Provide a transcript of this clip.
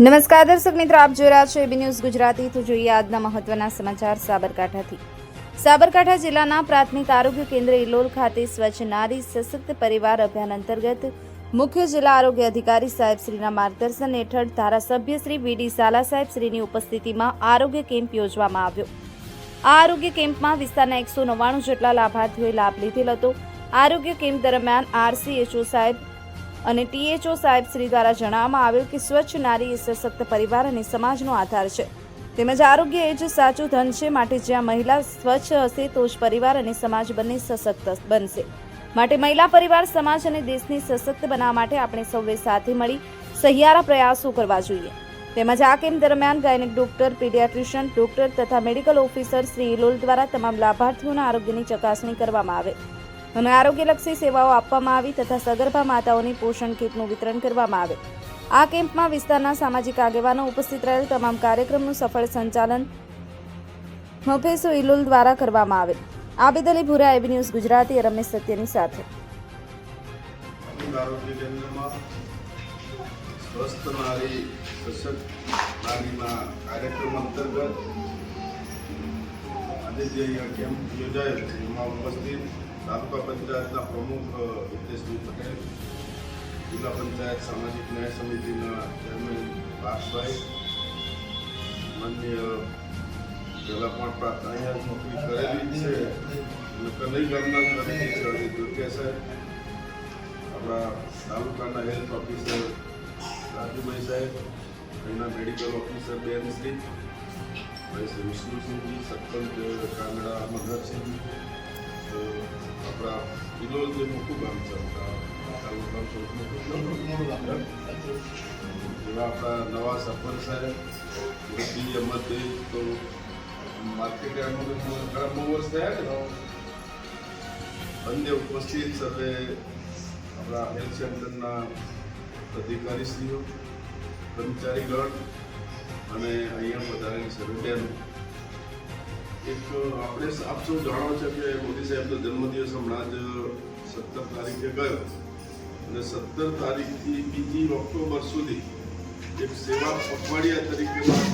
નમસ્કાર દર્શક મિત્રો, આપ જોઈ રહ્યા છો એબી ન્યૂઝ ગુજરાતી. તો જોઈએ આજના મહત્વના સમાચાર સાબરકાંઠાથી. સાબરકાંઠા જિલ્લાના પ્રાથમિક આરોગ્ય કેન્દ્ર ઇલોલ ખાતે સ્વચ્છ નારી સશક્ત પરિવાર અભિયાન અંતર્ગત મુખ્ય જિલ્લા આરોગ્ય અધિકારી સાહેબ શ્રીના માર્ગદર્શન હેઠળ ધારાસભ્ય શ્રી વીડી ઝાલા સાહેબ શ્રીની ઉપસ્થિતિમાં આરોગ્ય કેમ્પ યોજવામાં આવ્યો. આ આરોગ્ય કેમ્પમાં વિસ્તારના એકસો નવ્વાણું જેટલા લાભાર્થીઓએ લાભ લીધેલ હતો. આરોગ્ય કેમ્પ દરમિયાન આરસીએચઓ સાહેબ અને ટીએચઓ સાહેબ શ્રી દ્વારા જણાવવામાં આવ્યું કે સ્વચ્છ નારી એ સશક્ત પરિવાર અને સમાજનો આધાર છે. તેમજ આરોગ્ય એ જ સાચું ધન છે, માટે જ્યાં મહિલા સ્વચ્છ હશે તો જ પરિવાર અને સમાજ બંને સશક્ત બનશે. માટે મહિલા પરિવાર, સમાજ અને દેશને સશક્ત બનાવવા માટે આપણે સૌએ સાથે મળી સહિયારા પ્રયાસો કરવા જોઈએ. તેમજ આ કેમ્પ દરમિયાન ગાયનિક ડોક્ટર, પીડિયાટ્રિશિયન, ડોક્ટર તથા મેડિકલ ઓફિસર શ્રી ઇલોલ દ્વારા તમામ લાભાર્થીઓના આરોગ્યની ચકાસણી કરવામાં આવે. અને આરોગ્યલક્ષી સેવાઓ આપવામાં આવી તથા સગર્ભા માતાઓની પોષણ કીટનું વિતરણ કરવામાં આવે. આ કેમ્પમાં વિસ્તારના સામાજિક આગેવાનો ઉપસ્થિત રહેલ તમામ કાર્યક્રમનું સફળ સંચાલન મફેસો ઇલુલ દ્વારા કરવામાં આવે. આબિદ અલી ભુરા એબી ન્યૂઝ ગુજરાતી, રમેશ સત્યની સાથે. સ્વસ્થ નારી સશક્ત નારીના કાર્યક્રમ અંતર્ગત આજે જે અહીંયા કેમ્પ યોજાયો છે, એમાં ઉપસ્થિત તાલુકા પંચાયતના પ્રમુખ હિતેશભાઈ પટેલ, જિલ્લા પંચાયત સામાજિક ન્યાય સમિતિના ચેરમેન પાર્થભાઈ માન્ય પહેલાં પણ પ્રાર્થ અહીંયા જ નોકરી કરેલી છે. અને કનઈ ગામના તરીકે છે અને દુર્ગે સાહેબ આપણા તાલુકાના હેલ્થ ઓફિસર રાજુભાઈ સાહેબ, અહીંના મેડિકલ ઓફિસર બેન શ્રી, ભાઈ શ્રી વિષ્ણુસિંહજી સરપંચ કાંગડા મધરસિંહ તો આપણા ઇલોલ જે મોટું છે આપણા સૌથી આપણા નવા સરપંચ સાહેબ બધી અમરદેવ તો માર્કેટ બહુ વર્ષ થયા ને અન્ય ઉપસ્થિત સર્વે આપણા હેલ્થ સેન્ટરના અધિકારીશ્રીઓ કર્મચારીગણ અને અહીંયા વધારેલી સર્વે એક, આપણે આપ સૌ જાણો છો કે મોદી સાહેબનો જન્મદિવસ હમણાં જ સત્તર તારીખે ગયો. અને સત્તર તારીખથી બીજી ઓક્ટોબર સુધી એક સેવા પખવાડિયા તરીકે